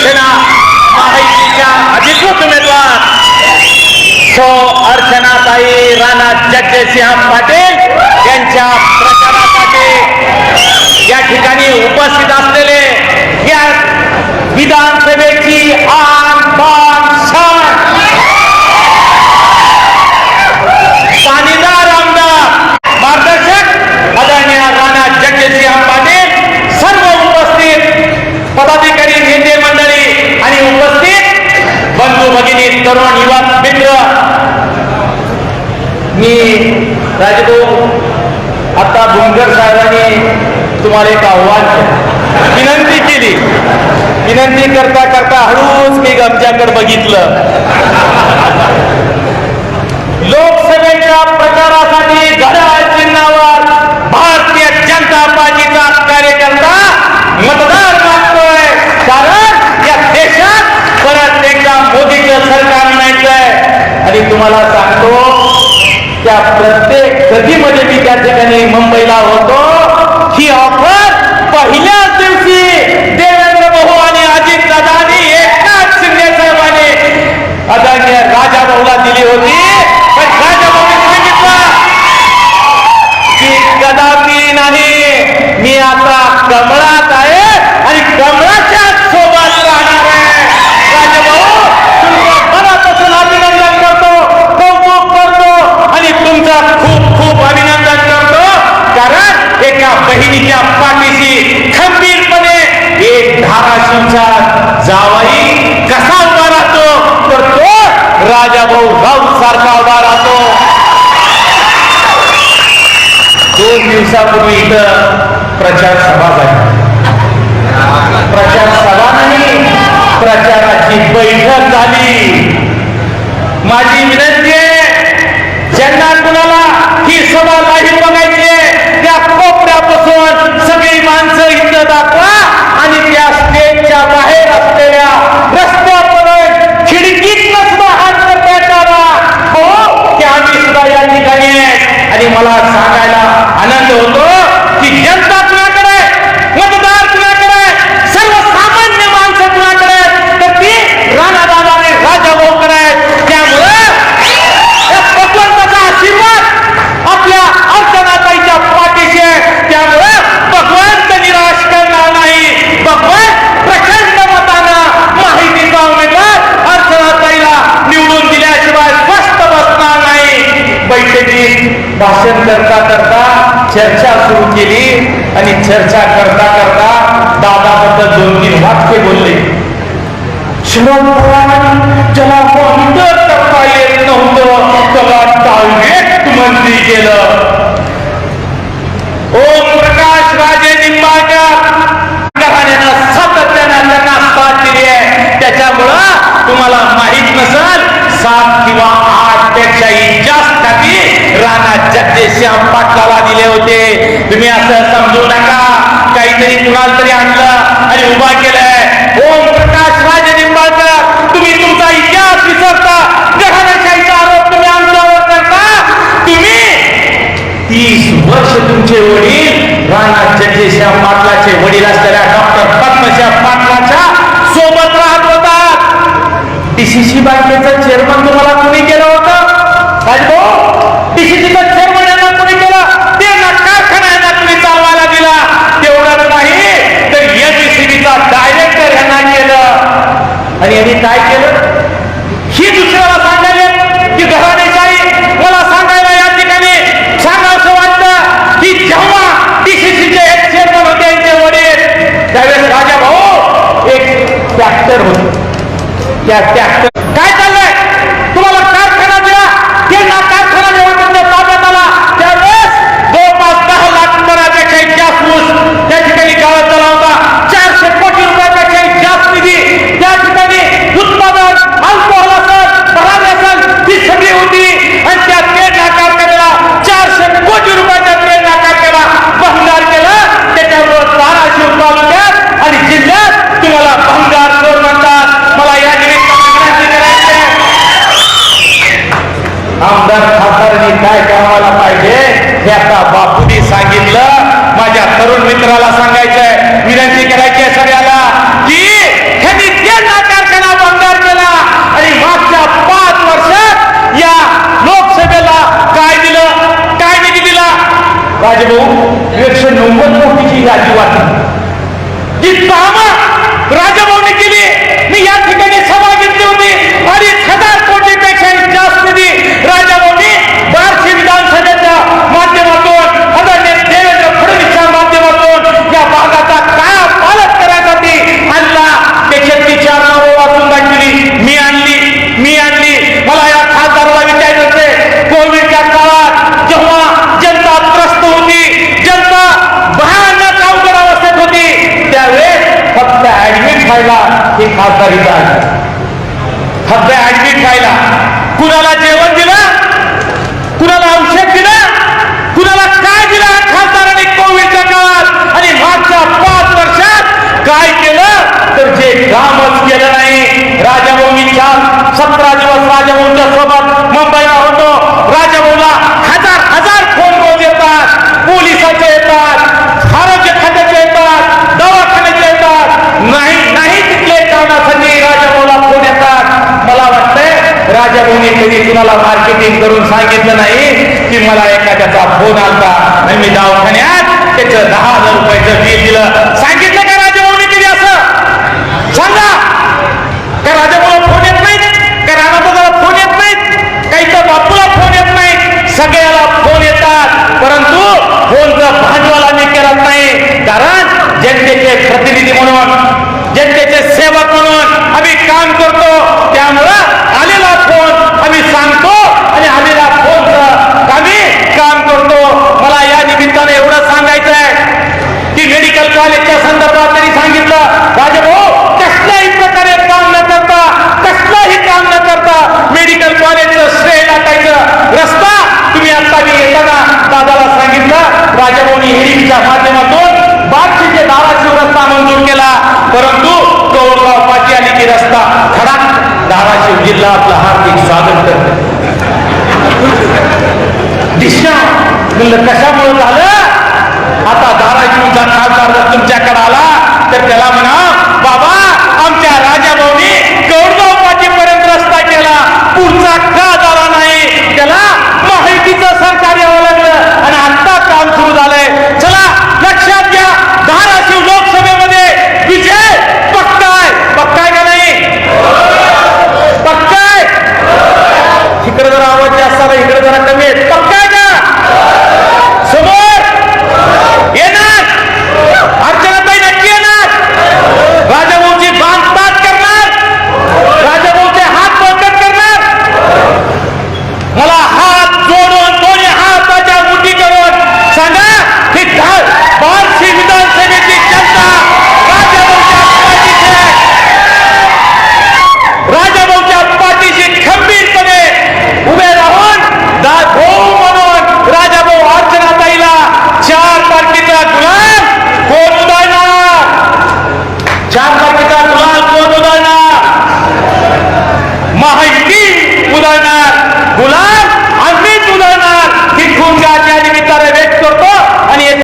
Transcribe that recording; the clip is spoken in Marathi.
अर्चना महाजी अधिकृत उम्मीदवार। सो अर्चनाताई राणा जगजयसिंह पाटील यांच्या प्रचारासाठी उपस्थित विधानसभा या विधानसभेची आन आमदार मार्गदर्शक, आदरणीय राणा जगजयसिंह पाटील, सर्व उपस्थित पदाधिकारी एक तरुण युवा मित्र. मी राजभाऊ आता भुंगर साहेबांनी तुम्हाला एक आव्हान विनंती केली. विनंती करता करता हळूच मी गमच्याकडे बघितलं. लोकसभेच्या प्रचारासाठी घड्याळ चिन्हावर भारतीय जनता पार्टीचा कार्यकर्ता मतदार आणि तुम्हाला सांगतो त्या प्रत्येक कधीमध्ये मी त्या ठिकाणी मुंबईला होतो. ही ऑफर पहिल्याच दिवसापूर्वी इथं प्रचार सभा झाली. प्रचार सभा नाही प्रचाराची बैठक झाली. माझी विनंती आहे ज्यांना कुणाला ही सभा नाही बघायची आहे त्या कोपऱ्यापासून सगळी माणसं इथं दाखवा आणि त्या स्टेजच्या बाहेर असलेल्या रस्त्यापर्यंत खिडकीतनं सुद्धा हात करता करा हो की आम्ही सुद्धा या ठिकाणी आहे आणि मला सांगायला आनंद होतो की जनता कुणाकडे आहे? मतदार कुणाकडे आहे? सर्वसामान्य माणसं कुणाकडे आहेत? तर ती राणा आणि राजा भाऊकडे आहेत त्यामुळे या भगवंताचा आशीर्वाद आपल्या अर्चनाताईच्या पाठीशी आहे त्यामुळे भगवंत निराश करणार नाही भगवंत प्रचंड मतानं माहितीचा उमेदवार अर्चनाताईला निवडून दिल्याशिवाय स्पष्ट बसणार नाही बैठकीत भाषण करता करता चर्चा सुरू केली आणि चर्चा करता करता दादाबद्दल दोन तीन वाक्य बोलले. शरद ज्याला बंद करता येत नव्हतं त्याला टार्गेट मंत्री केलं ओम प्रकाश राजे निंबाळकर घराण्यानं सातत्यानं त्यांना साथ दिली आहे. त्याच्यामुळं तुम्हाला माहीत नसल सात किंवा आठ पेक्षाही राणा जगदीशश्याम पाटलाला दिले होते. तुम्ही असं समजू नका. काहीतरी कुणाला तरी आणलं आणि उभा केलंय. ओम प्रकाश राजे निंबाळकर तुम्ही तुमचा इतिहास विसरता. घराण्याशाहीचा आरोप तुम्ही आमच्यावर करता. तुम्ही तीस वर्ष तुमचे वडील राणा जगदीशराव पाटलाचे वडील असलेल्या डॉक्टर पद्मश्याम पाटलाच्या सोबत राहत होता. डीसीसी बँकेचा चेअरमन तुम्हाला राजभाऊ डीसीसीचं चेअरमन यांना कोणी केला? ते ना कारखाना यांना तुम्ही चालवायला दिला. तेवढंच नाही तर एमएससीबीचा डायरेक्टर यांना केलं. आणि यांनी काय केलं? ही दुसऱ्याला सांगायला की घराणेशाही मला सांगायला या ठिकाणी सांगावं वाटतं की जेव्हा डीसीसीचे एक चेअरमन होते यांचे वडील त्यावेळेस राजा भाऊ एक ट्रॅक्टर होते. त्या ट्रॅक्टर सतरा दिवस राजाभाऊच्या सोबत मुंबईला होतो. राजभाऊला हजार हजार फोन रोज येतात. पोलिसाचे येतात. आरोग्य खात्याचे येतात. दवाखान्याचे येतात. नाही नाही तिथले कारणासाठी राजभाऊला फोन येतात. मला वाटतंय राजाभाऊने कधी कुणाला मार्केटिंग करून सांगितलं नाही की मला एखाद्याचा फोन आलता. मी दवाखान्यात त्याचं दहा हजार रुपयाचं बिल दिलं. सांगितलं का राजाभाऊने कधी असं सांगा का राजाभाऊला फोन येत नाहीत का राणादादाला फोन येत नाहीत काही तर बापूला फोन येत नाही सगळ्याला फोन येतात परंतु कोणता भांडवल आम्ही करत नाही. कारण जनतेचे प्रतिनिधी म्हणून जनतेचे सेवक म्हणून आम्ही काम करतो. त्यामुळं आलेला फोन आम्ही सांगतो आणि आलेला फोनचं आम्ही काम करतो. मला या निमित्ताने एवढं सांगायचं आहे की मेडिकल कॉलेजच्या संदर्भात त्यांनी सांगितलं राजभाऊ कसल्याही प्रकारे काम न करता कसलाही काम न करता मेडिकल कॉलेजचं श्रेय टाकायचं रस्ता तुम्ही आता मी येताना दादाला सांगितलं राजाभाऊनी हेरिंगच्या माध्यमातून बागशीचे धाराशिव रस्ता मंजूर केला परंतु कौरगाव पाठी आली की रस्ता खडाक धाराशिव जिल्हा आपलं हार्दिक स्वागत करतो. दिशा म्हणलं कशामुळे झालं? आता धाराशिवचा खासदार जर तुमच्याकडे आला तर त्याला म्हणा बाबा आमच्या राजाभाऊनी कौरगाव पाठीपर्यंत रस्ता केला पुढचा का झाला नाही त्याला माहितीचं सरकार यावं लागलं आणि आता काम सुरू झालंय चला लक्षात घ्या धाराशिव लोकसभेमध्ये विजय पक्काय पक्काय का नाही तिकडे जरा आवाज जास्त आला इकडे जरा कमी आहेत.